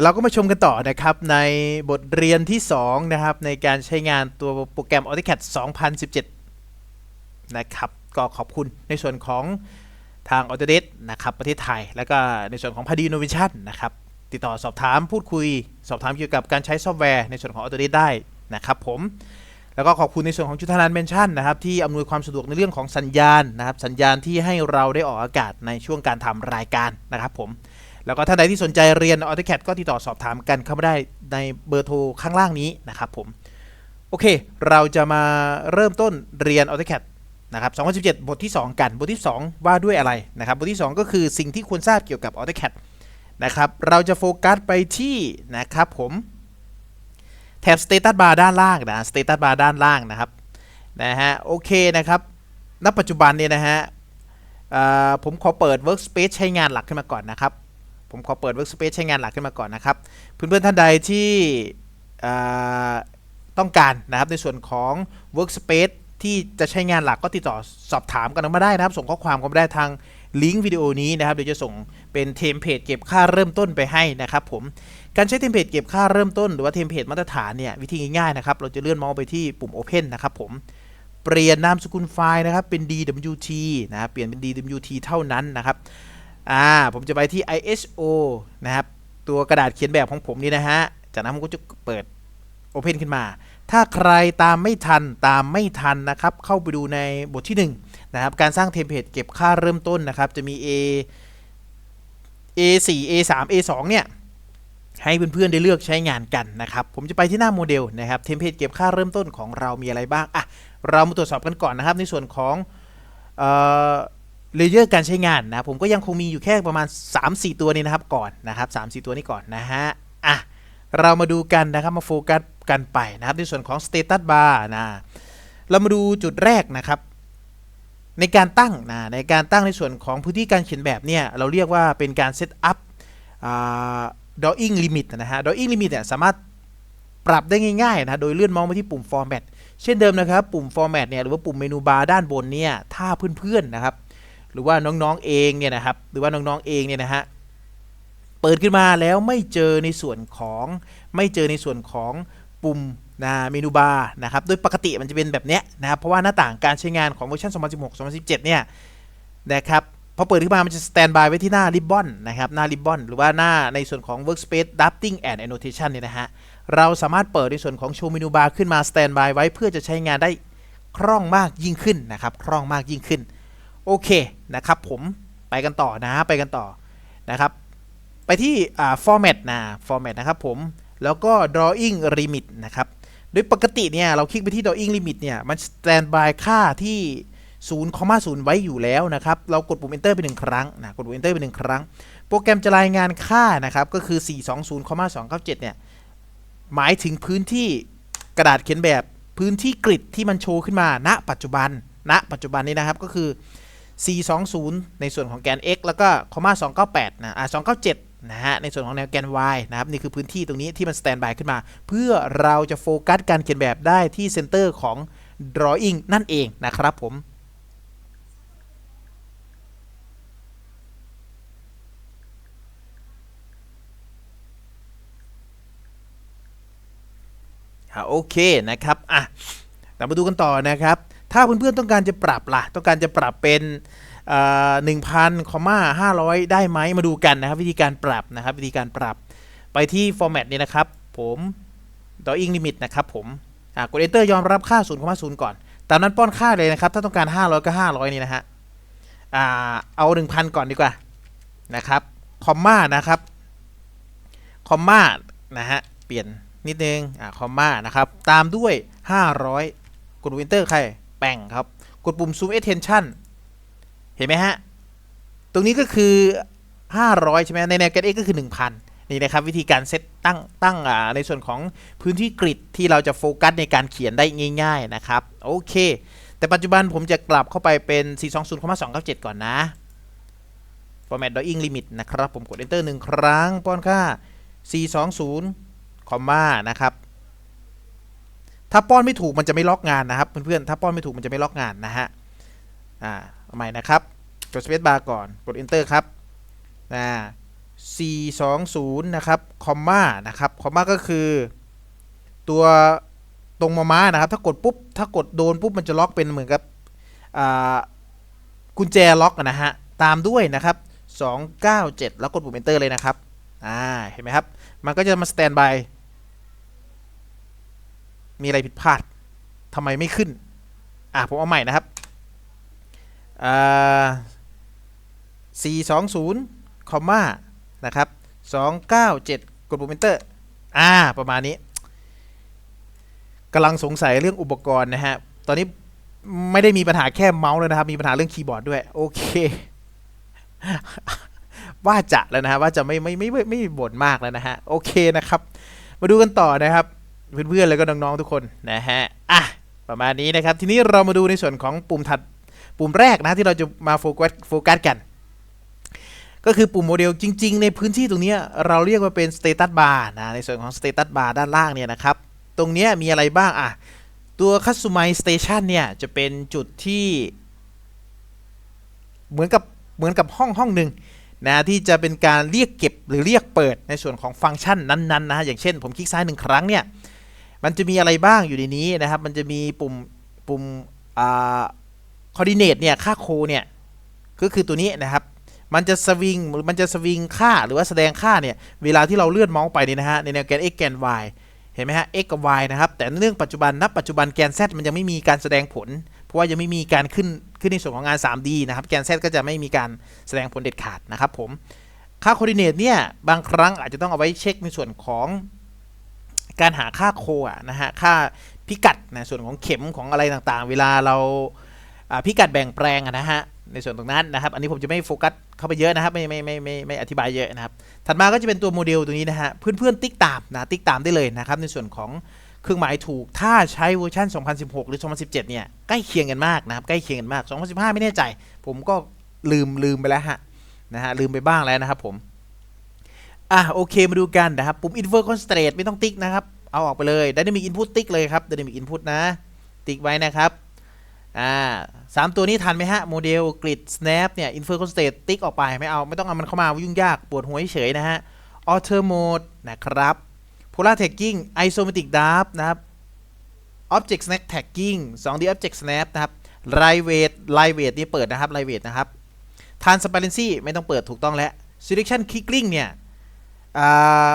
เราก็มาชมกันต่อนะครับในบทเรียนที่ 2 นะครับ ในการใช้งานตัวโปรแกรม AutoCAD 2017 นะครับ ก็ขอบคุณในส่วนของทาง Autodesk นะครับประเทศไทย แล้วก็ในส่วนของ p a d i Innovation นะครับ ติดต่อสอบถามพูดคุย สอบถามเกี่ยวกับการใช้ซอฟต์แวร์ในส่วนของ Autodesk ได้นะครับผมแล้วก็ขอบคุณในส่วนของจุฑานันเมนชั่นนะครับที่อำนวยความสะดวกในเรื่องของสัญญาณนะครับสัญญาณที่ให้เราได้ออกอากาศในช่วงการทำรายการนะครับผม แล้วก็ท่านใดที่สนใจเรียน AutoCAD ก็ติดต่อสอบถามกันเข้ามาได้ในเบอร์โทรข้างล่างนี้นะครับผม โอเค เราจะมาเริ่มต้นเรียน AutoCAD นะครับ2017 บทที่ 2 กัน บทที่ 2 ว่าด้วยอะไรนะครับ บทที่ 2 ก็คือสิ่งที่ควรทราบเกี่ยวกับ AutoCAD นะครับ เราจะโฟกัสไปที่นะครับผมแถบ status bar ด้านล่างนะ status bar ด้านล่างนะครับ นะฮะ โอเคนะครับ ณ ปัจจุบันเนี่ยนะฮะผมขอเปิด workspace ใช้งานหลักขึ้นมาก่อนนะครับ ผมขอเปิด workspace ใช้งานหลักขึ้นมาก่อนนะครับ เพื่อนๆท่านใดที่ต้องการนะครับในส่วนของ workspace ที่จะใช้งานหลักก็ติดต่อสอบถามกันมาได้นะครับ ส่งข้อความกันมาได้ทางลิงก์วิดีโอนี้นะครับเดี๋ยวจะส่งเป็นเทมเพลตเก็บค่าเริ่มต้นไปให้นะครับผมการใช้เทมเพลตเก็บค่าเริ่มต้นหรือว่าเทมเพลตมาตรฐานเนี่ยวิธีง่ายๆนะครับเราจะเลื่อนเมาส์ไปที่ปุ่ม Open นะครับผมเปลี่ยนนามสกุลไฟล์นะครับเป็น DWT นะครับเปลี่ยนเป็น DWT เท่านั้นนะครับ อ่าผมจะไปที่ ISO นะครับ ตัวกระดาษเขียนแบบของผมนี่นะฮะ จากนั้นผมก็จะเปิด Open ขึ้นมา ถ้าใครตามไม่ทันตามไม่ทันนะครับ เข้าไปดูในบทที่ 1 นะครับ การสร้างเทมเพลตเก็บค่าเริ่มต้นนะครับ จะมี A A4 A3 A2 เนี่ยให้เพื่อนๆได้เลือกใช้งานกันนะครับ ผมจะไปที่หน้าโมเดลนะครับ เทมเพลตเก็บค่าเริ่มต้นของเรามีอะไรบ้าง อะ เรามาตรวจสอบกันก่อนนะครับ ในส่วนของ เลเยอร์การใช้งานนะผมก็ยังคงมีอยู่แค่ประมาณ 3-4 ตัวนี้นะครับก่อนนะครับ3-4 ตัวนี้ก่อนนะฮะอะเรามาดูกันนะครับมาโฟกัสกันไปนะครับในส่วนของ Status Bar นะเรามาดูจุดแรกนะครับ ในการตั้งนะในการตั้งในส่วนของพื้นที่การเขียนแบบเนี่ยเราเรียกว่าเป็นการเซตอัพดอ่า drawing limit นะฮะ drawing limit เนี่ยสามารถปรับได้ง่ายๆนะโดยเลื่อนมาส์มาที่ปุ่ม format เช่นเดิมนะครับ ปุ่ม format เนี่ยหรือว่าปุ่มเมนูบาร์ด้านบนเนี่ยถ้าเพื่อนๆนะครับ หรือว่าน้องๆเองเนี่ยนะครับ หรือว่าน้องๆเองเนี่ยนะฮะเปิดขึ้นมาแล้วไม่เจอในส่วนของไม่เจอในส่วนของปุ่มนะเมนูบาร์นะครับโดยปกติมันจะเป็นแบบเนี้ยนะครับเพราะว่าหน้าต่างการใช้งานของเวอร์ชัน2016 2017 เนี่ยนะครับพอเปิดขึ้นมามันจะสแตนบายไว้ที่หน้าริบบอนนะครับหน้าริบบอนหรือว่าหน้าในส่วนของ workspace drafting and annotation เนี่ยนะฮะเราสามารถเปิดในส่วนของโชว์เมนูบาร์ขึ้นมาสแตนบายไว้เพื่อจะใช้งานได้คล่องมากยิ่งขึ้นนะครับคล่องมากยิ่งขึ้น โอเคนะครับผมไปกันต่อนะไปกันต่อนะครับ ไปที่อ่า format นะ format นะครับผมแล้วก็ drawing limit นะครับโดยปกติเนี่ยเราคลิกไปที่ drawing limit เนี่ยมัน standby ค่าที่0,0ไว้อยู่แล้วนะครับ เรากดปุ่ม enter ไปหนึ่งครั้งนะกดปุ่ม enter ไปหนึ่งครั้ง โปรแกรมจะรายงานค่านะครับ ก็คือ 420,297 เนี่ย หมายถึงพื้นที่กระดาษเขียนแบบพื้นที่กริดที่มันโชว์ขึ้นมาณ ปัจจุบันณปัจจุบันนี้นะครับก็คือ 420 ในส่วนของแกน x แล้วก็คอมมา298นะอ่า297 นะฮะ ในส่วนของแนวแกน y นะครับ นี่คือพื้นที่ตรงนี้ที่มันสแตนบายขึ้นมา เพื่อเราจะโฟกัสการเขียนแบบได้ที่เซนเตอร์ของ drawing นั่นเองนะครับผมอะโอเคนะครับ อะเรามาดูกันต่อนะครับ ถ้าเพื่อนๆต้องการจะปรับล่ะ ต้องการจะปรับเป็นหนึ่งพันคอมาห้าร้อยได้ไหมมาดูกันนะครับ วิธีการปรับนะครับวิธีการปรับไปที่ format นี่นะครับ ผม drawing limit นะครับผมกด enter ยอมรับค่า0 0ก่อนตามนั้นป้อนค่าเลยนะครับ ถ้าต้องการ 500 ก็ 500 นี่นะฮะอเอา 1,000 ก่อนดีกว่านะครับ คอมมานะครับ คอมมานะฮะ เปลี่ยนนิดนึง อ่า คอมมานะครับ ตามด้วย 500 กด enter ใคร แป่งครับ กดปุ่ม zoom extension เห็นไหมฮะ ตรงนี้ก็คือ 500 ใช่ไหมในแนวแกน x ก็คือ 1,000 นี่นะครับ วิธีการเซตตั้งตั้งอ่าในส่วนของพื้นที่กริดที่เราจะโฟกัสในการเขียนได้ง่าย ๆนะครับ โอเค แต่ปัจจุบันผมจะกลับเข้าไปเป็น 420,297 ก่อนนะ format drawing limit นะครับ ผมกด enter หนึ่งครั้งป้อนค่า 420 คอมมานะครับ ถ้าป้อนไม่ถูกมันจะไม่ล็อกงานนะครับเพื่อนๆถ้าป้อนไม่ถูกมันจะไม่ล็อกงานนะฮะอ่าใหม่นะครับกด space bar ก่อนกด enter ครับนะ420 นะครับ คอมมานะครับ คอมมาก็คือ ตัวตรงมาม้านะครับ ถ้ากดปุ๊บ ถ้ากดโดนปุ๊บ มันจะล็อกเป็นเหมือนกับอ่ากุญแจล็อกนะฮะ ตามด้วยนะครับ 297 แล้วกดปุ่ม enter เลยนะครับ อ่า เห็นไหมครับ มันก็จะมาสแตนบาย มีอะไรผิดพลาดทำไมไม่ขึ้น อะ ผมเอาใหม่นะครับอ่า420 คอมมานะครับ 297 กดปุ่ม enter อ่า ประมาณนี้กำลังสงสัยเรื่องอุปกรณ์นะฮะ ตอนนี้ไม่ได้มีปัญหาแค่เมาส์เลยนะครับ มีปัญหาเรื่องคีย์บอร์ดด้วย โอเค ว่าจะแล้วนะฮะ ว่าจะไม่ไม่ไม่ไม่บ่นมากแล้วนะฮะ โอเคนะครับ มาดูกันต่อนะครับ เพื่อนๆแล้วก็น้องๆทุกคนนะฮะอะประมาณนี้นะครับ ทีนี้เรามาดูในส่วนของปุ่มถัดปุ่มแรกนะที่เราจะมาโฟกัสโฟกัสกัน ก็คือปุ่มโมเดลจริง ๆ ในพื้นที่ตรงนี้เราเรียกว่าเป็น status bar นะในส่วนของ status bar ด้านล่างเนี่ยนะครับ ตรงนี้มีอะไรบ้างอะตัว Customize Station เนี่ยจะเป็นจุดที่เหมือนกับเหมือนกับห้องห้องหนึ่งนะที่จะเป็นการเรียกเก็บหรือเรียกเปิดในส่วนของฟังก์ชันนั้นๆนะฮะอย่างเช่นผมคลิกซ้ายหนึ่งครั้งเนี่ย มันจะมีอะไรบ้างอยู่ในนี้นะครับ มันจะมีปุ่มปุ่มอ่า coordinate เนี่ยค่าโคเนี่ยก็คือตัวนี้นะครับมันจะสวิงมันจะสวิงค่าหรือว่าแสดงค่าเนี่ย เวลาที่เราเลื่อนมาส์ไปนี่นะฮะในแนวแกน x แกน y เห็นไหมฮะ x กับ y นะครับ แต่เรื่องปัจจุบันณปัจจุบันแกน z มันยังไม่มีการแสดงผล เพราะว่ายังไม่มีการขึ้นขึ้นในส่วนของงาน 3D นะครับ แกน z ก็จะไม่มีการแสดงผลเด็ดขาดนะครับผม ค่า coordinate เนี่ยบางครั้งอาจจะต้องเอาไว้เช็คในส่วนของ การหาค่าโคอะนะฮะค่าพิกัดนะส่วนของเข็มของอะไรต่างๆ เวลาเราพิกัดแบ่งแปลงนะฮะในส่วนตรงนั้นนะครับ อันนี้ผมจะไม่โฟกัสเข้าไปเยอะนะครับไม่ไม่ไม่ไม่ไม่อธิบายเยอะนะครับ ถัดมาก็จะเป็นตัวโมเดลตรงนี้นะฮะเพื่อนๆติ๊กตามนะติ๊กตามได้เลยนะครับ ในส่วนของเครื่องหมายถูกถ้าใช้เวอร์ชัน2016 หรือ 2017 เนี่ยใกล้เคียงกันมากนะครับใกล้เคียงกันมาก 2015 ไม่แน่ใจ ผมก็ลืมลืมไปแล้วฮะนะฮะลืมไปบ้างแล้วนะครับผม อะโอเคมาดูกันนะครับ ปุ่ม invert constraint ไม่ต้องติ๊กนะครับ เอาออกไปเลย dynamic input ติ๊กเลยครับ dynamic input นะ ติ๊กไว้นะครับ อ่าสามตัวนี้ทันไหมฮะ โมเดล grid snap เนี่ย invert constraint ติ๊กออกไปไม่เอาไม่ต้องเอามันเข้ามายุ่งยากปวดหัวเฉยนะฮะ auto mode นะครับ polar tagging isometric dart นะครับ object snap tagging 2D object snap นะครับ live weight live weight นี่เปิดนะครับ live weight นะครับ transparency ไม่ต้องเปิดถูกต้องแล้ว selection keyling เนี่ย อ่า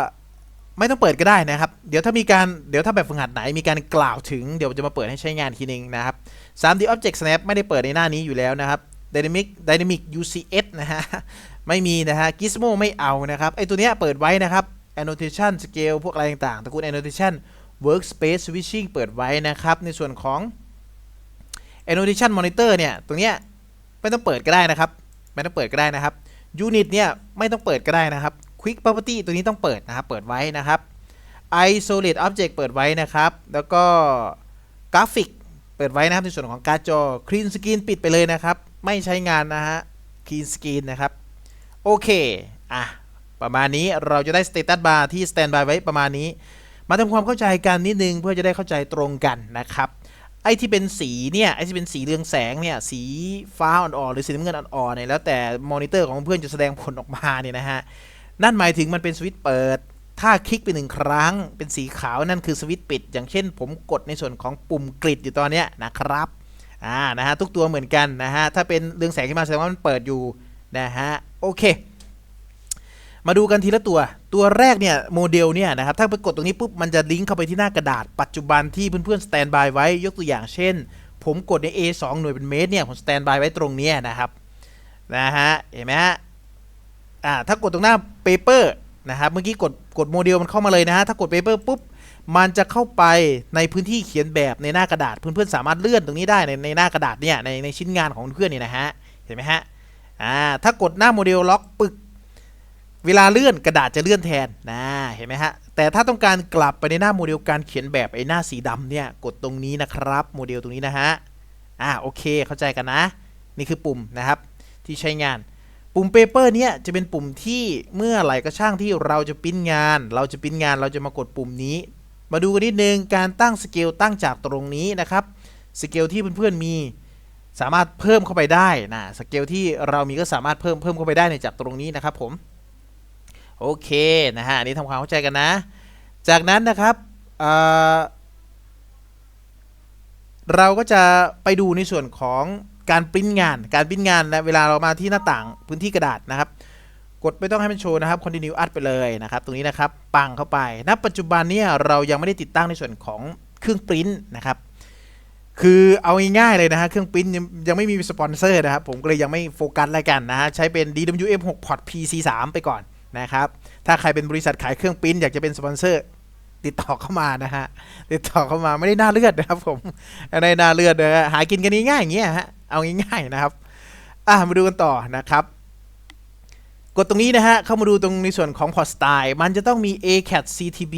ไม่ต้องเปิดก็ได้นะครับ เดี๋ยวถ้ามีการ เดี๋ยวถ้าแบบฝึกหัดไหนมีการกล่าวถึง เดี๋ยวจะมาเปิดให้ใช้งานทีนึงนะครับ 3D Object Snap ไม่ได้เปิดในหน้านี้อยู่แล้วนะครับ Dynamic Dynamic UCS นะฮะ ไม่มีนะฮะ Gizmo ไม่เอานะครับ ไอตัวเนี้ยเปิดไว้นะครับ Annotation Scale พวกอะไรต่างๆตระกูล Annotation Workspace Switching เปิดไว้นะครับ ในส่วนของ Annotation Monitor เนี่ย ตรงเนี้ยไม่ต้องเปิดก็ได้นะครับ ไม่ต้องเปิดก็ได้นะครับ Unit เนี่ยไม่ต้องเปิดก็ได้นะครับ Quick Property ตัวนี้ต้องเปิดนะครับ เปิดไว้นะครับ Isolate Object เปิดไว้นะครับ แล้วก็ Graphic เปิดไว้นะครับในส่วนของการ์ดจอ Clean Screen ปิดไปเลยนะครับ ไม่ใช้งานนะฮะ Clean Screen นะครับ โอเค อะ ประมาณนี้เราจะได้ Status Bar ที่ Standby ไว้ประมาณนี้ มาทำความเข้าใจกันนิดนึงเพื่อจะได้เข้าใจตรงกันนะครับไอ้ที่เป็นสีเนี่ยไอ้ที่เป็นสีเรืองแสงเนี่ยสีฟ้าอ่อนๆหรือสีน้ำเงินอ่อนๆเนี่ยแล้วแต่มอนิเตอร์ของเพื่อนจะแสดงผลออกมาเนี่ยนะฮะ นั่นหมายถึงมันเป็นสวิตช์เปิด ถ้าคลิกไปหนึ่งครั้ง เป็นสีขาวนั่นคือสวิตช์ปิด อย่างเช่น ผมกดในส่วนของปุ่มกริดอยู่ตอนเนี้ยนะครับ อ่า นะฮะ ทุกตัวเหมือนกันนะฮะ ถ้าเป็นเรืองแสงขึ้นมาแสดงว่ามันเปิดอยู่นะฮะ โอเค มาดูกันทีละตัว ตัวแรกเนี่ยโมเดลเนี่ยนะครับ ถ้าไปกดตรงนี้ปุ๊บ มันจะลิงก์เข้าไปที่หน้ากระดาษ ปัจจุบันที่เพื่อนๆสแตนบายไว้ ยกตัวอย่างเช่น ผมกดใน A2 หน่วยเป็นเมตรเนี่ย ผมสแตนบายไว้ตรงนี้นะครับ นะฮะ เห็นไหมฮะ อ่าถ้ากดตรงหน้า paper นะครับ เมื่อกี้กดกดโมเดลมันเข้ามาเลยนะฮะ ถ้ากด paper ปุ๊บ มันจะเข้าไปในพื้นที่เขียนแบบในหน้ากระดาษ เพื่อนๆสามารถเลื่อนตรงนี้ได้ในในหน้ากระดาษเนี่ยในในชิ้นงานของเพื่อนนี่นะฮะ เห็นไหมฮะ อ่า ถ้ากดหน้าโมเดลล็อกปึก เวลาเลื่อนกระดาษจะเลื่อนแทนนะ เห็นไหมฮะ แต่ถ้าต้องการกลับไปในหน้าโมเดลการเขียนแบบไอ้หน้าสีดำเนี่ย กดตรงนี้นะครับ โมเดลตรงนี้นะฮะ อ่า โอเค เข้าใจกันนะ นี่คือปุ่มนะครับที่ใช้งาน ปุ่ม paper เนี่ยจะเป็นปุ่มที่เมื่อไหร่ก็ช่างที่เราจะปิ้นงาน เราจะปิ้นงานเราจะมากดปุ่มนี้ มาดูกันนิดนึงการตั้งสเกลตั้งจากตรงนี้นะครับสเกลที่เพื่อนๆมีสามารถเพิ่มเข้าไปได้นะสเกลที่เรามีก็สามารถเพิ่มเพิ่มเข้าไปได้ในจากตรงนี้นะครับผมโอเคนะฮะอันนี้ทำความเข้าใจกันนะ จากนั้นนะครับเเราก็จะไปดูในส่วนของ การปริ้นงาน การปริ้นงานและเวลาเรามาที่หน้าต่างพื้นที่กระดาษนะครับ กดไม่ต้องให้มันโชว์นะครับ continue อัดไปเลยนะครับ ตรงนี้นะครับ ปังเข้าไป ณ ปัจจุบันเนี่ยเรายังไม่ได้ติดตั้งในส่วนของเครื่องปริ้นนะครับ คือเอาง่ายๆเลยนะฮะ เครื่องปริ้นยังยังไม่มีสปอนเซอร์นะครับ ผมก็เลยยังไม่โฟกัสอะไรกันนะฮะ ใช้เป็น DWF 6 Port PC3 ไปก่อนนะครับ ถ้าใครเป็นบริษัทขายเครื่องปริ้นอยากจะเป็นสปอนเซอร์ ติดต่อเข้ามานะฮะ ติดต่อเข้ามาไม่ได้หน้าเลือดนะครับ ผมไม่ได้หน้าเลือดนะฮะหากินกันง่ายๆอย่างเงี้ยฮะเอาง่ายๆนะครับ อะมาดูกันต่อนะครับ กดตรงนี้นะฮะ เข้ามาดูตรงในส่วนของพอร์ตสไตล์มันจะต้องมี ACAT CTB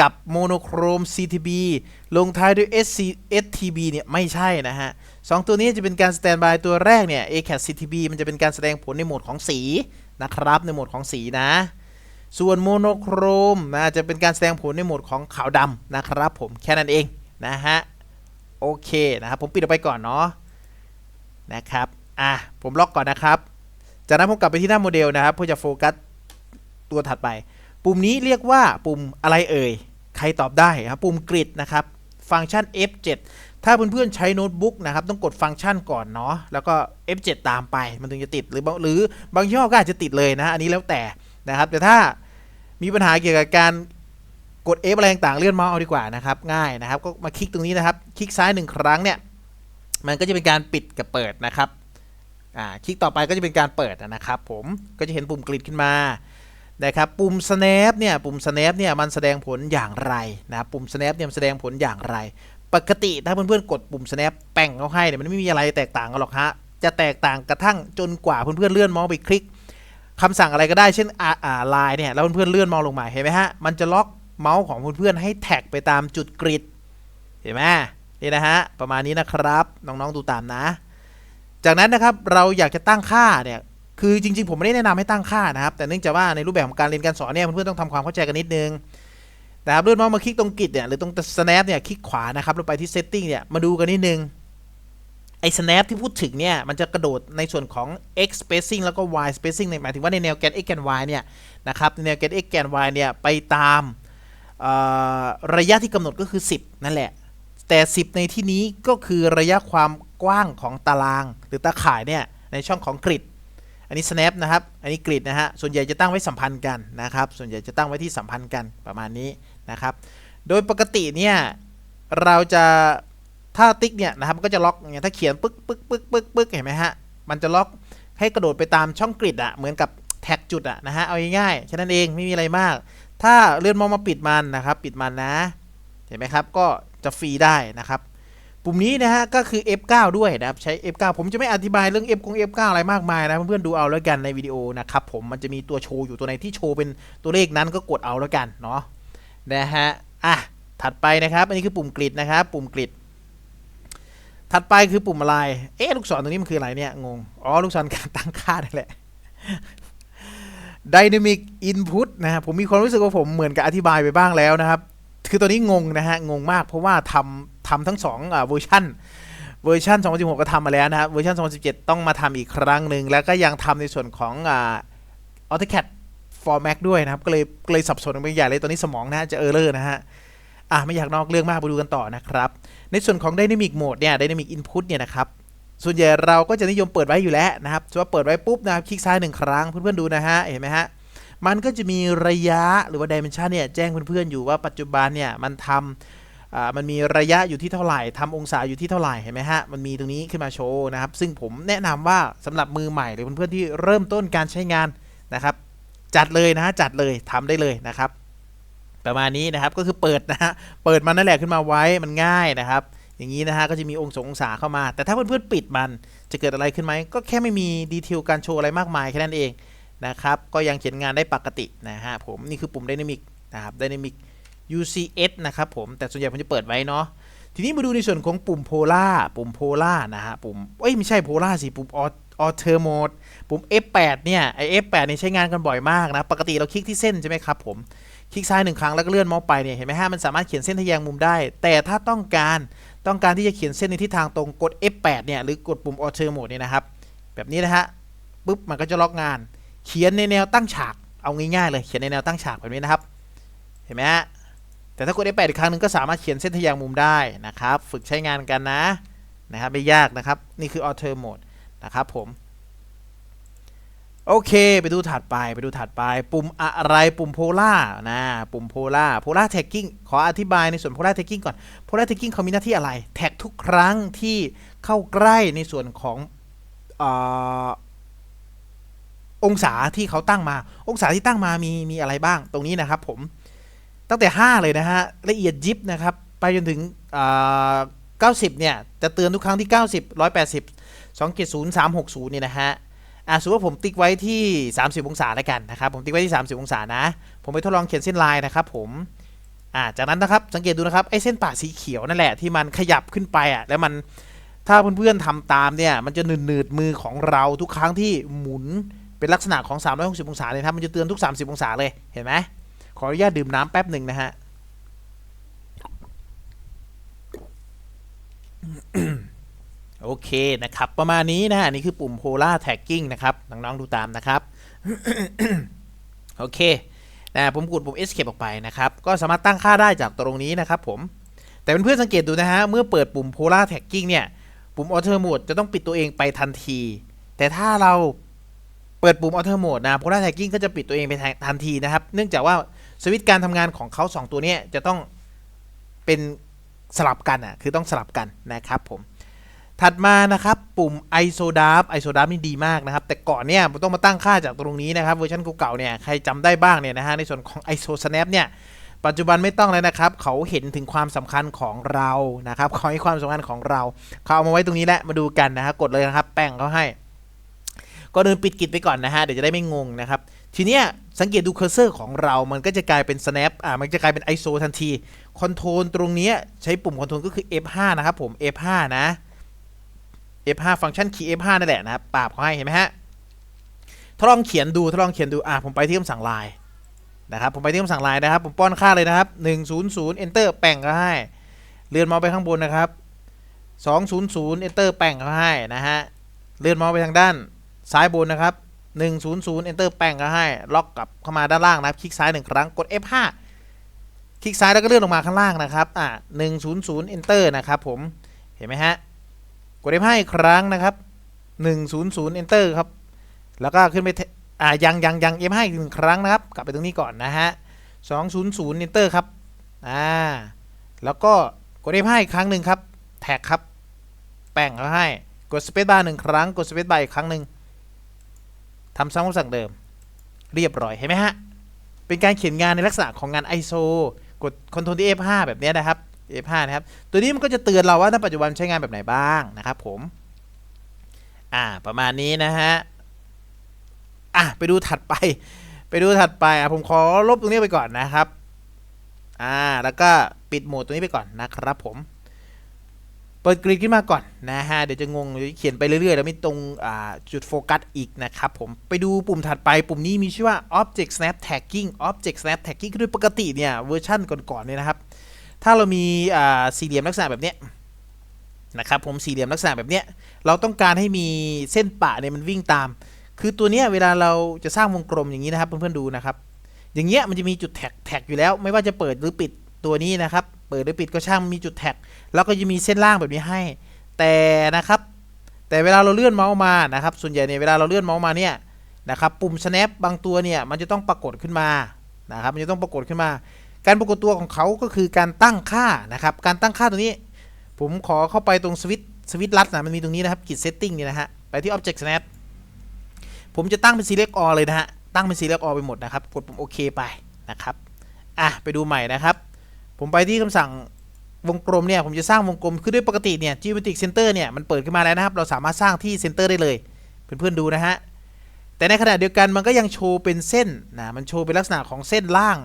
กับ Monochrome CTB ลงท้ายด้วย SC STB เนี่ยไม่ใช่นะฮะสองตัวนี้จะเป็นการสแตนบายตัวแรกเนี่ย ACAT CTB มันจะเป็นการแสดงผลในโหมดของสีนะครับ ในโหมดของสีนะ ส่วน Monochrome นะจะเป็นการแสดงผลในโหมดของขาวดำนะครับผมแค่นั้นเองนะฮะโอเคนะครับผมปิดออกไปก่อนเนาะนะครับอะผมล็อกก่อนนะครับ จากนั้นผมกลับไปที่หน้าโมเดลนะครับเพื่อจะโฟกัสตัวถัดไป ปุ่มนี้เรียกว่าปุ่มอะไรเอ่ย ใครตอบได้ครับปุ่มกริดนะครับฟังก์ชัน F7 ถ้าเพื่อนๆใช้โน้ตบุ๊กนะครับต้องกดฟังก์ชันก่อนเนาะแล้วก็ F7 ตามไปมันถึงจะติดหรือหรือบางยี่ห้อก็อาจจะติดเลยนะ อันนี้แล้วแต่นะครับแต่ถ้า มีปัญหาเกี่ยวกับการกด F อะไรต่างๆเลื่อนเมาส์เอาดีกว่านะครับ ง่ายนะครับ ก็มาคลิกตรงนี้นะครับ คลิกซ้ายหนึ่งครั้งเนี่ย มันก็จะเป็นการปิดกับเปิดนะครับ อ่า คลิกต่อไปก็จะเป็นการเปิดนะครับ ผม ก็จะเห็นปุ่มกริดขึ้นมานะครับ ปุ่ม snap เนี่ย ปุ่ม snap เนี่ย มันแสดงผลอย่างไรนะครับปุ่ม snap เนี่ยมันแสดงผลอย่างไร ปกติถ้าเพื่อนๆกดปุ่ม snap แป้งเขาให้เนี่ย มันไม่มีอะไรแตกต่างกันหรอกฮะ จะแตกต่างกระทั่งจนกว่าเพื่อนๆเลื่อนมาส์ไปคลิก คำสั่งอะไรก็ได้เช่นอ่าอ่าไลน์เนี่ยแล้วเพื่อนๆเลื่อนมาส์ลงมาเห็นไหมฮะมันจะล็อกเมาส์ของเพื่อนๆให้แท็กไปตามจุดกริดเห็นไหมนี่นะฮะประมาณนี้นะครับน้องๆดูตามนะ จากนั้นนะครับเราอยากจะตั้งค่าเนี่ยคือจริงๆ ผมไม่ได้แนะนำให้ตั้งค่านะครับ แต่เนื่องจากว่าในรูปแบบของการเรียนการสอนเนี่ยเพื่อนๆต้องทำความเข้าใจกันนิดนึงนะครับเลื่อนเมาส์มาคลิกตรงกิจเนี่ยหรือตรง snap เนี่ยคลิกขวานะครับลงไปที่ setting เนี่ยมาดูกันนิดนึง ไอ้ snap ที่พูดถึงเนี่ย มันจะกระโดดในส่วนของ x spacing แล้วก็ y spacing ในหมายถึงว่าในแนวแกน x แกน y เนี่ยนะครับในแนวแกน x แกน y เนี่ย ไปตามระยะที่กำหนดก็คือ 10 นั่นแหละ แต่ 10 ในที่นี้ก็คือระยะความกว้างของตาราง หรือตาข่ายเนี่ยในช่องของกริดอันนี้ snap นะครับ อันนี้กริดนะฮะ ส่วนใหญ่จะตั้งไว้สัมพันธ์กันนะครับ ส่วนใหญ่จะตั้งไว้ที่สัมพันธ์กันประมาณนี้นะครับ โดยปกติเนี่ยเราจะ ถ้าติ๊กเนี่ยนะครับมันก็จะล็อกอย่างถ้าเขียนปึ๊กปึ๊กปึ๊กปึ๊กปึ๊กเห็นไหมฮะมันจะล็อกให้กระโดดไปตามช่องกริดอะเหมือนกับแท็กจุดอะนะฮะเอาง่ายๆแค่นั้นเองไม่มีอะไรมาก ถ้าเลื่อนมองมาปิดมันนะครับ ปิดมันนะ เห็นไหมครับก็จะฟรีได้นะครับปุ่มนี้นะฮะก็คือ F9 ด้วยนะครับใช้ F9 ผมจะไม่อธิบายเรื่อง F กง F9 อะไรมากมายนะเพื่อนๆดูเอาแล้วกันในวิดีโอนะครับผมมันจะมีตัวโชว์อยู่ตัวไหนที่โชว์เป็นตัวเลขนั้นก็กดเอาแล้วกันเนาะนะฮะอะถัดไปนะครับ อันนี้คือปุ่มกริดนะครับ ปุ่มกริด ถัดไปคือปุ่มอะไร เอ๊ะลูกศรตรงนี้มันคืออะไรเนี่ย งง อ๋อ ลูกศรการตั้งค่านั่นแหละ Dynamic Input นะฮะผมมีความรู้สึกว่าผมเหมือนกับอธิบายไปบ้างแล้วนะครับ คือตัวนี้งงนะฮะ งงมาก เพราะว่าทำทำทั้งสองอ่าเวอร์ชันเวอร์ชัน2016 ก็ทำมาแล้วนะครับ เวอร์ชัน2017 ต้องมาทำอีกครั้งหนึ่ง แล้วก็ยังทำในส่วนของอ่า AutoCAD for Mac ด้วยนะครับ ก็เลยก็เลยสับสนไปใหญ่เลย ตอนนี้สมองนะฮะจะเออร์เลอร์นะฮะ อะไม่อยากนอกเรื่องมากไปดูกันต่อนะครับ ในส่วนของ Dynamic Mode เนี่ย Dynamic Input เนี่ยนะครับ ส่วนใหญ่เราก็จะนิยมเปิดไว้อยู่แล้วนะครับว่าเปิดไว้ปุ๊บนะครับคลิกซ้ายหนึ่งครั้งเพื่อนๆดูนะฮะเห็นไหมฮะมันก็จะมีระยะหรือว่า dimension เนี่ยแจ้งเพื่อนๆอยู่ว่าปัจจุบันเนี่ยมันทำมันมีระยะอยู่ที่เท่าไหร่ทำองศาอยู่ที่เท่าไหร่เห็นไหมฮะมันมีตรงนี้ขึ้นมาโชว์นะครับ ซึ่งผมแนะนำว่าสำหรับมือใหม่หรือเพื่อนๆที่เริ่มต้นการใช้งานนะครับ จัดเลยนะฮะจัดเลยทำได้เลยนะครับ ประมาณนี้นะครับก็คือเปิดนะฮะเปิดมันนั่นแหละขึ้นมาไว้มันง่ายนะครับ อย่างนี้นะฮะก็จะมีองศาองศาเข้ามา แต่ถ้าเพื่อนๆปิดมันจะเกิดอะไรขึ้นไหมก็แค่ไม่มีดีเทลการโชว์อะไรมากมายแค่นั้นเองนะครับก็ยังเขียนงานได้ปกตินะฮะผมนี่คือปุ่ม Dynamic นะครับ Dynamic UCS นะครับผมแต่ส่วนใหญ่ผมจะเปิดไว้เนาะทีนี้มาดูในส่วนของปุ่ม Polar ปุ่ม Polar นะฮะปุ่มเอ้ยไม่ใช่ Polar สิปุ่ม Alter Mode ปุ่ม F8 เนี่ยไอ F8 เนี่ยใช้งานกันบ่อยมากนะ ปกติเราคลิกที่เส้นใช่ไหมครับผม คลิกซ้ายหนึ่งครั้งแล้วก็เลื่อนเมาส์ไปเนี่ยเห็นไหมฮะมันสามารถเขียนเส้นทะแยงมุมได้ แต่ถ้าต้องการต้องการที่จะเขียนเส้นในทิศทางตรงกด F8 เนี่ยหรือกดปุ่ม Alter Mode เนี่ยนะครับ แบบนี้นะฮะปุ๊บมันก็จะล็อกงาน เขียนในแนวตั้งฉากเอาง่ายๆเลยเขียนในแนวตั้งฉากแบบนี้นะครับ เห็นไหมฮะแต่ถ้ากด F8 อีกครั้งหนึ่งก็สามารถเขียนเส้นทะแยงมุมได้นะครับ ฝึกใช้งานกันนะนะครับไม่ยากนะครับ นี่คือ Auto Mode นะครับผม โอเค ไปดูถัดไปไปดูถัดไป ปุ่มอะไรปุ่มโพล่านะปุ่มโพล่าโพล่าแท็กกิ้งขออธิบายในส่วนโพล่าแท็กกิ้งก่อนโพล่าแท็กกิ้งเขามีหน้าที่อะไร แท็กทุกครั้งที่เข้าใกล้ในส่วนของอองศาที่เขาตั้งมา องศาที่ตั้งมามีมีอะไรบ้างตรงนี้นะครับผมตั้งแต่ 5 เลยนะฮะละเอียดยิบนะครับ ไปจนถึงอ่า90เนี่ยจะเตือนทุกครั้งที่ 90 180 270 360เนี่ยนะฮะ อะสมมติว่าผมติ๊กไว้ที่ 30 องศาแล้วกันนะครับ ผมติ๊กไว้ที่ 30 องศานะ ผมไปทดลองเขียนเส้นลายนะครับ ผมอ่าจากนั้นนะครับ สังเกตดูนะครับ ไอ้เส้นป่าสีเขียวนั่นแหละที่มันขยับขึ้นไปอะ แล้วมันถ้าเพื่อนๆทำตามเนี่ย มันจะหนืดๆมือของเราทุกครั้งที่หมุนเป็นลักษณะของ 360 องศาเลยครับ มันจะเตือนทุก 30 องศาเลย เห็นไหมขออนุญาตดื่มน้ำแป๊บหนึ่งนะฮะ โอเคนะครับ ประมาณนี้นะฮะนี่คือปุ่ม Polar Tagging นะครับ น้อง ๆ ดูตามนะครับ โอเคนะผมกดปุ่ม Escape ออกไปนะครับ ก็สามารถตั้งค่าได้จากตรงนี้นะครับผม แต่เพื่อนๆสังเกตดูนะฮะ เมื่อเปิดปุ่ม Polar Tagging เนี่ย ปุ่ม Auto Mode จะต้องปิดตัวเองไปทันที แต่ถ้าเราเปิดปุ่ม Auto Mode นะ Polar Tagging ก็จะปิดตัวเองไปทันทีนะครับ เนื่องจากว่าสวิตช์การทำงานของเขาสองตัวนี้จะต้องเป็นสลับกันอะ คือต้องสลับกันนะครับผม ถัดมานะครับปุ่ม ISODAP ISODAP นี่ดีมากนะครับ แต่ก่อนเนี่ยต้องมาตั้งค่าจากตรงนี้นะครับเวอร์ชันเก่าๆเนี่ยใครจำได้บ้างเนี่ยนะฮะในส่วนของ ISO Snap เนี่ยปัจจุบันไม่ต้องแล้วนะครับ เขาเห็นถึงความสำคัญของเรานะครับเขาให้ความสำคัญของเรา เขาเอามาไว้ตรงนี้แหละมาดูกันนะฮะกดเลยนะครับ แป้งเขาให้ ก็เดินปิดกิจไปก่อนนะฮะเดี๋ยวจะได้ไม่งงนะครับ ทีเนี้ยสังเกตดูเคอร์เซอร์ของเรา มันก็จะกลายเป็น snap อ่ามันจะกลายเป็น ISO ทันทีคอนโทรลตรงนี้ใช้ปุ่มคอนโทรลก็คือ F5 นะครับผม F5 นะ F5 ฟังก์ชันคีย์ F5 นั่นแหละนะครับปราบเขาให้เห็นไหมฮะทดลองเขียนดูทดลองเขียนดูอ่าผมไปที่คำสั่งไลน์นะครับผมไปที่คำสั่งไลน์นะครับ ผมป้อนค่าเลยนะครับ 100 enter แป่งก็ให้เลื่อนเมาส์ไปข้างบนนะครับ 200 enter แป่งก็ให้นะฮะเลื่อนเมาส์ไปทางด้านซ้ายบนนะครับ 100 enter แป้งก็ให้ ล็อกกลับเข้ามาด้านล่างนะครับ คลิกซ้ายหนึ่งครั้งกด F5 คลิกซ้ายแล้วก็เลื่อนลงมาข้างล่างนะครับอ่า100 enter นะครับผมเห็นไหมฮะ กด F5 อีกครั้งนะครับ 100 enter ครับ แล้วก็ขึ้นไปอ่ายังยังยัง F5 อีกหนึ่งครั้งนะครับ กลับไปตรงนี้ก่อนนะฮะ200 enter ครับ อ่า แล้วก็กด F5 อีกครั้งหนึ่งครับ แท็กครับ แป้งเขาให้ กด Space Bar หนึ่งครั้ง กด Space Bar อีกครั้งหนึ่งทำซ้ำคำสั่งเดิม เรียบร้อย เห็นไหมฮะ เป็นการเขียนงานในลักษณะของงาน ISO กด Ctrl ที่ F5 แบบนี้นะครับ F5 นะครับ ตัวนี้มันก็จะเตือนเราว่าณปัจจุบันใช้งานแบบไหนบ้างนะครับผม อ่า ประมาณนี้นะฮะ อะ ไปดูถัดไป ไปดูถัดไป อะ ผมขอลบตรงนี้ไปก่อนนะครับ อ่า แล้วก็ปิดโหมดตรงนี้ไปก่อนนะครับผม เปิดกริดขึ้นมาก่อนนะฮะ เดี๋ยวจะงงเดี๋ยวเขียนไปเรื่อยๆ แล้วไม่ตรง อ่า จุดโฟกัสอีกนะครับผม ไปดูปุ่มถัดไป ปุ่มนี้มีชื่อว่า Object Snap Tagging Object Snap Tagging คือปกติเนี่ย เวอร์ชันก่อนๆเนี่ยนะครับ ถ้าเรามีสี่เหลี่ยมลักษณะแบบเนี้ยนะครับผมสี่เหลี่ยมลักษณะแบบเนี้ยเราต้องการให้มีเส้นปะเนี่ยมันวิ่งตาม คือตัวเนี้ยเวลาเราจะสร้างวงกลมอย่างนี้นะครับเพื่อนๆดูนะครับ อย่างเงี้ยมันจะมีจุดแท็กแท็กอยู่แล้ว ไม่ว่าจะเปิดหรือปิดตัวนี้นะครับ เปิดหรือปิดก็ช่างมีจุดแท็กแล้วก็จะมีเส้นล่างแบบนี้ให้ แต่นะครับ แต่เวลาเราเลื่อนเมาส์มานะครับ ส่วนใหญ่เนี่ยเวลาเราเลื่อนเมาส์มาเนี่ยนะครับปุ่ม snap บางตัวเนี่ยมันจะต้องปรากฏขึ้นมานะครับมันจะต้องปรากฏขึ้นมา การปรากฏตัวของเขาก็คือการตั้งค่านะครับ การตั้งค่าตรงนี้ ผมขอเข้าไปตรงสวิตสวิตลัดนะมันมีตรงนี้นะครับกิจ setting นี่นะฮะไปที่ object snap ผมจะตั้งเป็น select all เลยนะฮะตั้งเป็น select all ไปหมดนะครับ กดปุ่มโอเคไปนะครับอะไปดูใหม่นะครับ ผมไปที่คำสั่งวงกลมเนี่ยผมจะสร้างวงกลมคือด้วยปกติเนี่ย geometric center เนี่ยมันเปิดขึ้นมาแล้วนะครับ เราสามารถสร้างที่ center ได้เลยเพื่อนๆดูนะฮะแต่ในขณะเดียวกันมันก็ยังโชว์เป็นเส้นนะมันโชว์เป็นลักษณะของเส้นล่าง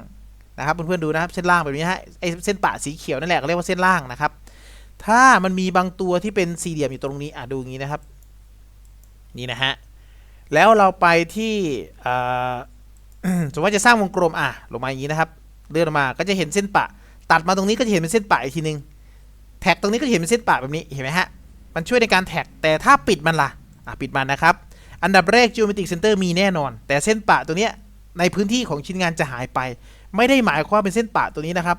นะครับเพื่อนๆดูนะครับเส้นล่างแบบนี้ฮะไอเส้นปะสีเขียวนั่นแหละเรียกว่าเส้นล่างนะครับ ถ้ามันมีบางตัวที่เป็นสี่เหลี่ยมอยู่ตรงนี้อะดูอย่างนี้นะครับ นี่นะฮะแล้วเราไปที่สมมติว่าจะสร้างวงกลมอะลงมาอย่างนี้นะครับ เลื่อนลงมาก็จะเห็นเส้นปะ ตัดมาตรงนี้ก็จะเห็นเป็นเส้นปะอีกทีนึงแท็กตรงนี้ก็จะเห็นเป็นเส้นปะแบบนี้เห็นไหมฮะมันช่วยในการแท็กแต่ถ้าปิดมันล่ะอะปิดมันนะครับอันดับแรก geometric center มีแน่นอน แต่เส้นปะตัวเนี้ยในพื้นที่ของชิ้นงานจะหายไป ไม่ได้หมายความว่าเป็นเส้นปะตัวนี้นะครับ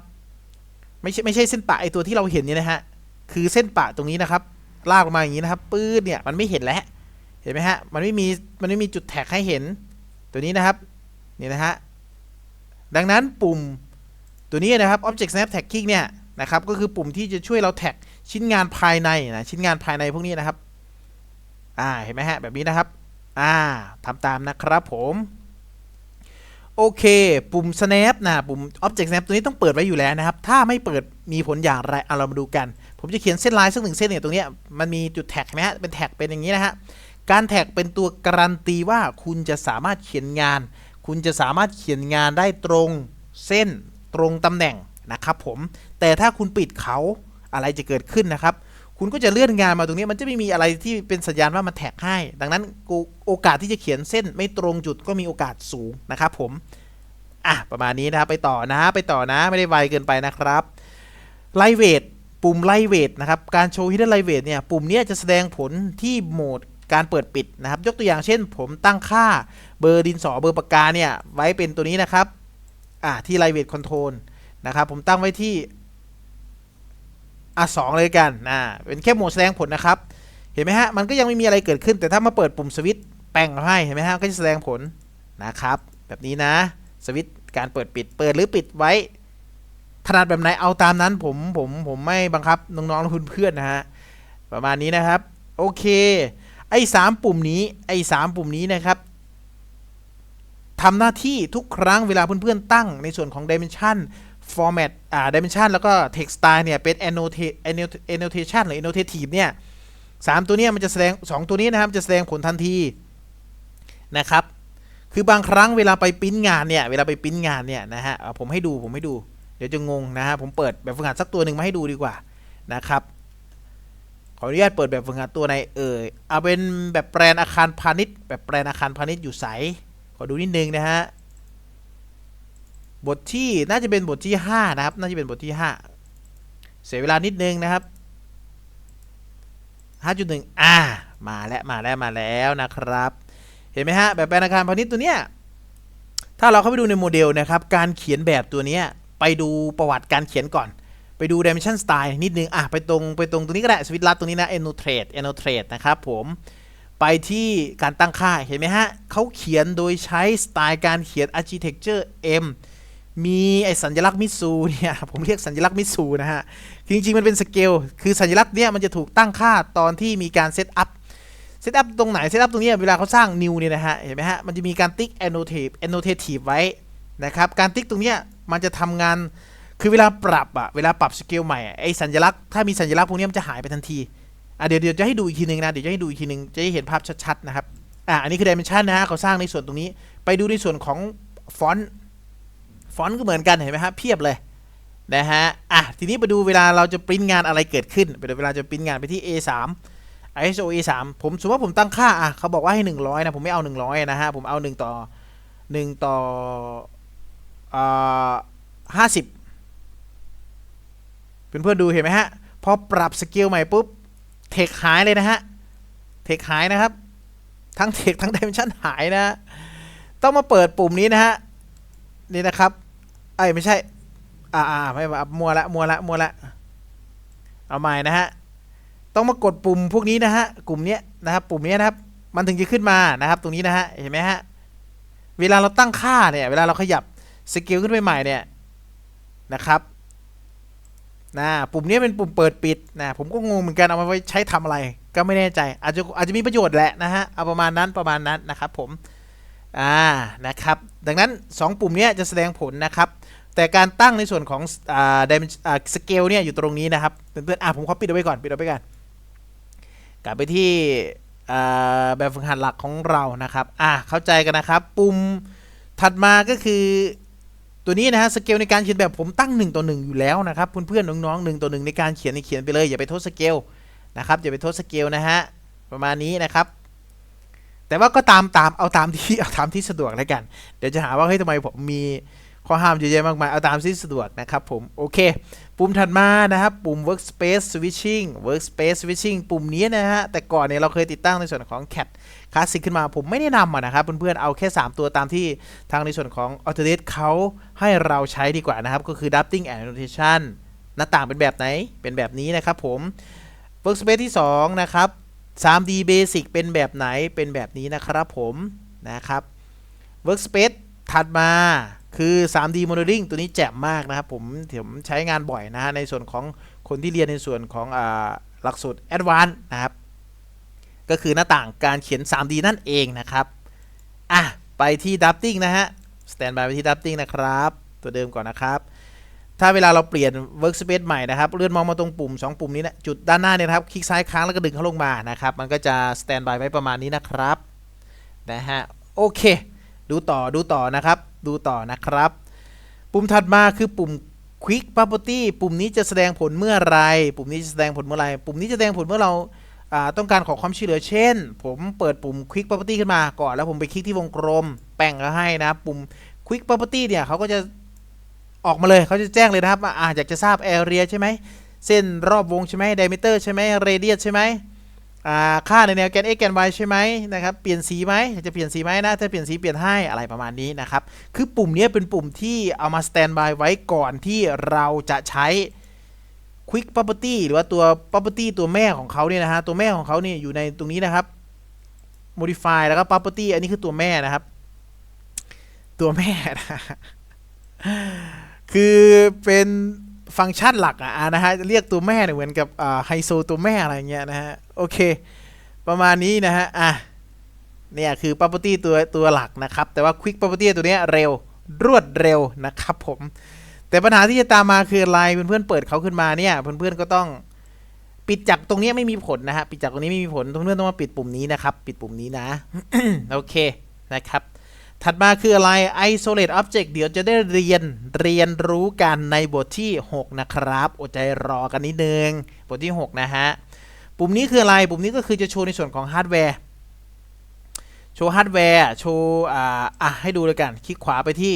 ไม่ใช่ไม่ใช่เส้นปะไอตัวที่เราเห็นเนี่ยนะฮะ คือเส้นปะตรงนี้นะครับ ลากลงมาอย่างนี้นะครับ ปื้ดเนี่ยมันไม่เห็นแล้ว เห็นไหมฮะ มันไม่มี มันไม่มีจุดแท็กให้เห็น ตัวนี้นะครับ นี่นะฮะ ดังนั้นปุ่มตัวนี้นะครับ Object Snap Tagging เนี่ยนะครับ ก็คือปุ่มที่จะช่วยเราแท็กชิ้นงานภายในนะ ชิ้นงานภายในพวกนี้นะครับ อ่า เห็นไหมฮะ แบบนี้นะครับ อ่าทำตามนะครับผม โอเค ปุ่ม snap นะ ปุ่ม object snap ตัวนี้ต้องเปิดไว้อยู่แล้วนะครับ ถ้าไม่เปิดมีผลอย่างไรเอาเรามาดูกัน ผมจะเขียนเส้นลายสักหนึ่งเส้นเนี่ยตรงนี้มันมีจุดแท็กไหมฮะ เป็นแท็กเป็นอย่างนี้นะฮะ การแท็กเป็นตัวการันตีว่าคุณจะสามารถเขียนงาน คุณจะสามารถเขียนงานได้ตรงเส้นตรงตำแหน่งนะครับผม แต่ถ้าคุณปิดเขาอะไรจะเกิดขึ้นนะครับ คุณก็จะเลื่อนงานมาตรงนี้ มันจะไม่มีอะไรที่เป็นสัญญาณว่ามันแท็กให้ ดังนั้นโอกาสที่จะเขียนเส้นไม่ตรงจุดก็มีโอกาสสูงนะครับผม อะ ประมาณนี้นะครับไปต่อนะ ไปต่อนะ ไม่ได้ไวเกินไปนะครับ ไลเวทปุ่มไลเวทนะครับ การโชว์ฮิดเดนไลเวทเนี่ย ปุ่มเนี้ยจะแสดงผลที่โหมดการเปิดปิดนะครับ ยกตัวอย่างเช่น ผมตั้งค่าเบอร์ดินสอเบอร์ปากกาเนี่ย ไว้เป็นตัวนี้นะครับ อะที่ไลเวทคอนโทรลนะครับ ผมตั้งไว้ที่ อะสองเลยกันนะเป็นแค่โหมดแสดงผลนะครับ เห็นไหมฮะ มันก็ยังไม่มีอะไรเกิดขึ้น แต่ถ้ามาเปิดปุ่มสวิตช์แป้งให้เห็นไหมฮะ ก็จะแสดงผลนะครับ แบบนี้นะ สวิตช์การเปิดปิด เปิดหรือปิดไว้ ถนัดแบบไหนเอาตามนั้น ผม ผม ผมไม่บังคับน้องๆและเพื่อนๆนะฮะ ประมาณนี้นะครับ โอเค ไอ้สามปุ่มนี้ ไอ้สามปุ่มนี้นะครับทำหน้าที่ทุกครั้งเวลาเพื่อนๆตั้งในส่วนของ dimension format อ่า dimension แล้วก็ text style เนี่ย เป็น annotation หรือ annotative เนี่ยสามตัวเนี้มันจะแสดงสองตัวนี้นะครับ จะแสดงผลทันทีนะครับ คือบางครั้งเวลาไปปริ้นงานเนี่ย เวลาไปปริ้นงานเนี่ยนะฮะเอาผมให้ดู ผมให้ดู เดี๋ยวจะงงนะฮะ ผมเปิดแบบฝึกหัดสักตัวหนึ่งมาให้ดูดีกว่านะครับ ขออนุญาตเปิดแบบฝึกหัดตัวในเอ่ยเอาเป็นแบบแปลนอาคารพาณิชย์ แบบแปลนอาคารพาณิชย์อยู่ใส ขอดูนิดนึงนะฮะ บทที่น่าจะเป็นบทที่ 5 นะครับ น่าจะเป็นบทที่ 5 เสียเวลานิดนึงนะครับ 5.1 อ่า มาแล้ว มาแล้ว มาแล้วนะครับ เห็นไหมฮะ แบบแปลนอาคารพาณิชย์ตัวเนี้ย ถ้าเราเข้าไปดูในโมเดลนะครับ การเขียนแบบตัวเนี้ย ไปดูประวัติการเขียนก่อน ไปดู dimension style นิดนึง อะ ไปตรง ไปตรงตรงนี้ก็ได้ สวิตช์ลัดตรงนี้นะ annotate annotate นะครับผม ไปที่การตั้งค่า เห็นไหมฮะเขาเขียนโดยใช้สไตล์การเขียน architecture M มีไอสัญลักษณ์มิตซูเนี่ยผมเรียกสัญลักษณ์มิตซูนะฮะคือจริงๆมันเป็นสเกลคือสัญลักษณ์เนี่ยมันจะถูกตั้งค่าตอนที่มีการเซตอัพเซตอัพตรงไหนเซตอัพตรงนี้เวลาเขาสร้าง new เนี่ยนะฮะเห็นไหมฮะมันจะมีการติ๊ก annotate annotative ไว้นะครับการติ๊กตรงเนี้ยมันจะทำงานคือเวลาปรับอะเวลาปรับสเกลใหม่ไอสัญลักษณ์ถ้ามีสัญลักษณ์พวกนี้มันจะหายไปทันทีอะเดี๋ยวเดี๋ยวจะให้ดูอีกทีหนึงนะเดี๋ยวจะให้ดูอีกทีหนึงจะได้เห็นภาพชัดๆนะครับอะอันนี้คือ dimension นะฮะเขาสร้างในส่วนตรงนี้ ไปดูในส่วนของฟอนต์ ฟอนต์ก็เหมือนกันเห็นไหมฮะเพียบเลยนะฮะอะทีนี้ไปดูเวลาเราจะปริ้นงานอะไรเกิดขึ้นไปดูเวลาจะปริ้นงานไปที่ A3 ISO A3 ผมสมมติว่าผมตั้งค่าอะเขาบอกว่าให้ 100 นะ ผมไม่เอา 100 นะฮะ ผมเอา 1 ต่อ 1 ต่ออ่า50 เพื่อนๆดูเห็นไหมฮะ พอปรับสเกลใหม่ปุ๊บ เทคหายเลยนะฮะ เทคหายนะครับ ทั้งเทคทั้ง dimension หายนะ ต้องมาเปิดปุ่มนี้นะฮะ นี่นะครับ ไอ้ไม่ใช่ อ่าอ่าไม่อะมัวละมัวละมัวละเอาใหม่นะฮะต้องมากดปุ่มพวกนี้นะฮะกลุ่มเนี้ยนะครับ ปุ่มเนี้ยนะครับ มันถึงจะขึ้นมานะครับ ตรงนี้นะฮะเห็นไหมฮะเวลาเราตั้งค่าเนี่ยเวลาเราขยับสเกลขึ้นไปใหม่เนี่ยนะครับนะปุ่มนี้เป็นปุ่มเปิดปิดนะผมก็งงเหมือนกันเอามาไว้ใช้ทำอะไร ก็ไม่แน่ใจ อาจจะอาจจะมีประโยชน์แหละนะฮะเอาประมาณนั้นประมาณนั้นนะครับผม อ่านะครับ ดังนั้น 2 ปุ่มนี้จะแสดงผลนะครับ แต่การตั้งในส่วนของอ่า dimension อ่าสเกลเนี่ยอยู่ตรงนี้นะครับเพื่อนๆอ่าผมขอปิดเอาไว้ก่อนปิดเอาไว้ก่อนกลับไปที่อ่าแบบฝึกหัดหลักของเรานะครับอ่าเข้าใจกันนะครับ ปุ่มถัดมาก็คือตัวนี้นะฮะสเกลในการเขียนแบบผมตั้ง 1 ต่อ 1 อยู่แล้วนะครับเพื่อนๆน้องๆ1ต่อ 1 ในการเขียนในเขียนไปเลยอย่าไปโทษสเกลนะครับอย่าไปโทษสเกลนะฮะประมาณนี้นะครับ แต่ว่าก็ตามตามเอาตามที่เอาตามที่สะดวกแล้วกัน เดี๋ยวจะหาว่าเฮ้ยทำไมผมมีข้อห้ามเยอะแยะมากมาย เอาตามที่สะดวกนะครับผม โอเค ปุ่มถัดมานะครับ ปุ่ม workspace switching workspace switching ปุ่มนี้นะฮะ แต่ก่อนเนี่ยเราเคยติดตั้งในส่วนของ cat classic ขึ้นมา ผมไม่แนะนำนะครับ เพื่อนๆ เอาแค่ 3 ตัวตามที่ทางในส่วนของ Autodesk เขาให้เราใช้ดีกว่านะครับ ก็คือ drafting and annotation หน้าต่างเป็นแบบไหน เป็นแบบนี้นะครับผม workspace ที่ 2 นะครับ 3D basic เป็นแบบไหนเป็นแบบนี้นะครับผมนะครับ workspace ถัดมาคือ 3D modeling ตัวนี้แจ่มมากนะครับผมผมใช้งานบ่อยนะฮะในส่วนของคนที่เรียนในส่วนของหลักสูตร advanced นะครับ ก็คือหน้าต่างการเขียน 3D นั่นเองนะครับ อะ ไปที่ drafting นะฮะ standby ไปที่ drafting นะครับ ตัวเดิมก่อนนะครับ ถ้าเวลาเราเปลี่ยน workspace ใหม่นะครับเลื่อนมองมาตรงปุ่ม 2 ปุ่มนี้นะจุดด้านหน้าเนี่ยครับคลิกซ้ายค้างแล้วก็ดึงเขาลงมานะครับ มันก็จะ standby ไว้ประมาณนี้นะครับนะฮะโอเค ดูต่อดูต่อนะครับ ดูต่อนะครับ ปุ่มถัดมาคือปุ่ม Quick Property ปุ่มนี้จะแสดงผลเมื่อไร ปุ่มนี้จะแสดงผลเมื่อไร ปุ่มนี้จะแสดงผลเมื่อเราต้องการขอความช่วยเหลือเช่น ผมเปิดปุ่ม Quick Property ขึ้นมาก่อน แล้วผมไปคลิกที่วงกลม แป้งก็ให้นะ ปุ่ม Quick Property เนี่ยเขาก็จะ ออกมาเลยเขาจะแจ้งเลยนะครับว่าอ่าอยากจะทราบ area ใช่ไหมเส้นรอบวงใช่ไหม diameter ใช่ไหม radius ใช่ไหมอ่าค่าในแนวแกน x แกน y ใช่ไหมนะครับ เปลี่ยนสีไหมจะเปลี่ยนสีไหมนะ ถ้าเปลี่ยนสีเปลี่ยนให้อะไรประมาณนี้นะครับ คือปุ่มนี้เป็นปุ่มที่เอามาสแตนบายไว้ก่อนที่เราจะใช้ Quick Property หรือว่าตัว Property ตัวแม่ของเขาเนี่ยนะฮะ ตัวแม่ของเขาเนี่ยอยู่ในตรงนี้นะครับ Modify แล้วก็ Property อันนี้คือตัวแม่นะครับ ตัวแม่นะ คือเป็นฟังก์ชันหลักอะนะฮะเรียกตัวแม่เนี่ยเหมือนกับไฮโซตัวแม่อะไรเงี้ยนะฮะ โอเค ประมาณนี้นะฮะ อะ เนี่ยคือ property ตัวตัวหลักนะครับ แต่ว่า quick property ตัวเนี้ยเร็วรวดเร็วนะครับผม แต่ปัญหาที่จะตามมาคืออะไรเพื่อนๆเปิดเขาขึ้นมาเนี่ย เพื่อนๆก็ต้องปิดจากตรงนี้ไม่มีผลนะฮะ ปิดจากตรงนี้ไม่มีผลเพื่อนๆต้องมาปิดปุ่มนี้นะครับ ปิดปุ่มนี้นะ โอเคนะครับ ถัดมาคืออะไร isolate object เดี๋ยวจะได้เรียนเรียนรู้กันในบทที่ 6 นะครับอดใจรอกันนิดนึง บทที่ 6 นะฮะ ปุ่มนี้คืออะไร ปุ่มนี้ก็คือจะโชว์ในส่วนของฮาร์ดแวร์ โชว์ฮาร์ดแวร์ โชว์อ่าอะให้ดูเลยกัน คลิกขวาไปที่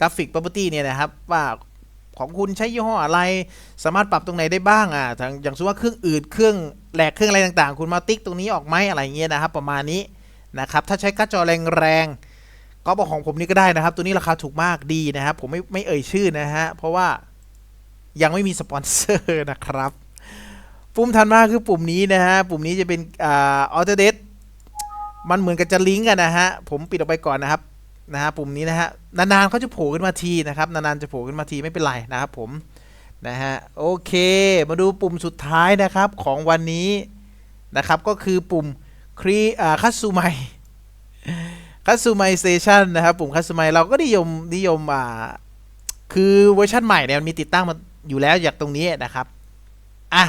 กราฟิก property เนี่ยนะครับ ว่าของคุณใช้ยี่ห้ออะไร สามารถปรับตรงไหนได้บ้างอะทางอย่างสมมติว่าเครื่องอืดเครื่องแหลกเครื่องอะไรต่างๆ คุณมาติ๊กตรงนี้ออกไหมอะไรเงี้ยนะครับ ประมาณนี้นะครับ ถ้าใช้การ์ดจอแรงๆ ก็บอกของผมนี่ก็ได้นะครับ ตัวนี้ราคาถูกมากดีนะครับ ผมไม่ไม่เอ่ยชื่อนะฮะ เพราะว่ายังไม่มีสปอนเซอร์นะครับ ปุ่มถัดมากคือปุ่มนี้นะฮะ ปุ่มนี้จะเป็นอ่าออโตเดมันเหมือนกับจะลิงก์กันนะฮะ ผมปิดออกไปก่อนนะครับนะฮะปุ่มนี้นะฮะ นานๆเขาจะโผล่ขึ้นมาทีนะครับ นานๆจะโผล่ขึ้นมาทีไม่เป็นไรนะครับผมนะฮะโอเค มาดูปุ่มสุดท้ายนะครับของวันนี้นะครับ ก็คือปุ่มครีอ่าคัตซูไม คัตซูไมเซชันนะครับปุ่มคัตซูไมเราก็นิยมนิยมอ่าคือเวอร์ชันใหม่เนี่ยมันมีติดตั้งมาอยู่แล้วจากตรงนี้นะครับอะ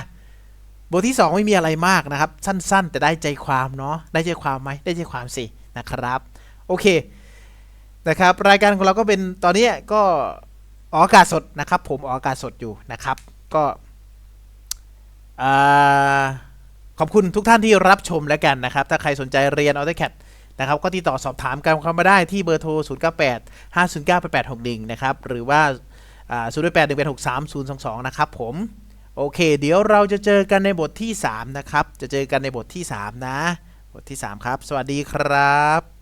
บทที่ 2 ไม่มีอะไรมากนะครับ สั้น ๆ แต่ได้ใจความเนาะได้ใจความไหมได้ใจความสินะครับ โอเคนะครับ รายการของเราก็เป็นตอนนี้ก็ออกอากาศสดนะครับ ผมออกอากาศสดอยู่นะครับ ก็อ่าขอบคุณทุกท่านที่รับชมแล้วกันนะครับ ถ้าใครสนใจเรียน AutoCAD นะครับก็ติดต่อสอบถามกันเข้ามาได้ที่เบอร์โทร 098 509 8861 นะครับ หรือว่า0 8 1 8 6 3 0 2 2 นะครับผม โอเค เดี๋ยวเราจะเจอกันในบทที่ 3 นะครับ จะเจอกันในบทที่ 3 นะ บทที่ 3 ครับ สวัสดีครับ